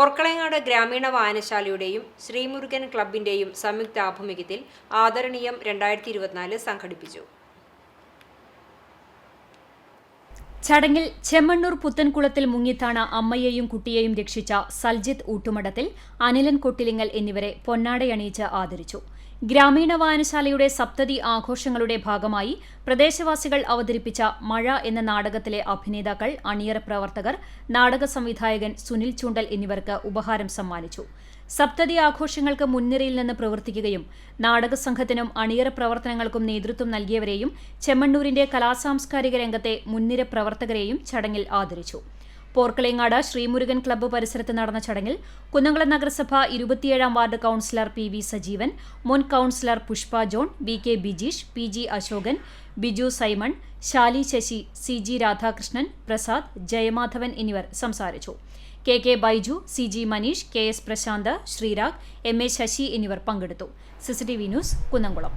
പൊർക്കളങ്ങാട് ഗ്രാമീണ വായനശാലയുടെയും ശ്രീമുരുകൻ ക്ലബിന്റെയും സംയുക്ത ആഭിമുഖ്യത്തിൽ ആദരണീയം രണ്ടായിരത്തി ഇരുപത്തിനാല് സംഘടിപ്പിച്ചു. ചടങ്ങിൽ ചെമ്മണ്ണൂർ പുത്തൻകുളത്തിൽ മുങ്ങിത്താണ അമ്മയെയും കുട്ടിയെയും രക്ഷിച്ച സൽജിത്ത് ഊട്ടുമടത്തിൽ അനിലൻ കൊട്ടിലിങ്ങൽ എന്നിവരെ പൊന്നാടയണിയിച്ച് ആദരിച്ചു. ഗ്രാമീണ വായനശാലയുടെ സപ്തതി ആഘോഷങ്ങളുടെ ഭാഗമായി പ്രദേശവാസികൾ അവതരിപ്പിച്ച മഴ എന്ന നാടകത്തിലെ അഭിനേതാക്കൾ അണിയറ പ്രവർത്തകർ നാടക സംവിധായകൻ സുനിൽ ചൂണ്ടൽ എന്നിവർക്ക് ഉപഹാരം സമ്മാനിച്ചു. സപ്തതി ആഘോഷങ്ങൾക്ക് മുൻനിരയിൽ നിന്ന് പ്രവർത്തിക്കുകയും നാടക സംഘത്തിനും അണിയറ പ്രവർത്തനങ്ങൾക്കും നേതൃത്വം നൽകിയവരെയും ചെമ്മണ്ണൂരിന്റെ കലാസാംസ്കാരിക രംഗത്തെ മുൻനിര പ്രവർത്തകരെയും ചടങ്ങിൽ ആദരിച്ചു. പോർക്കളേങ്ങാട് ശ്രീമുരുകൻ ക്ലബ്ബ് പരിസരത്ത് നടന്ന ചടങ്ങിൽ കുന്നംകുളം നഗരസഭ ഇരുപത്തിയേഴാം ward councillor P V Sajeevan മുൻ councillor Pushpa John V K Bijeesh P G Ashokan Biju Simon Shali Sasi C G Radhakrishnan Prasad Jayamadhavan എന്നിവർ സംസാരിച്ചു. K K Baiju C G Maneesh K S Prasanth Sreerag M A Sasi എന്നിവർ പങ്കെടുത്തു. CCTV news Kunnamkulam.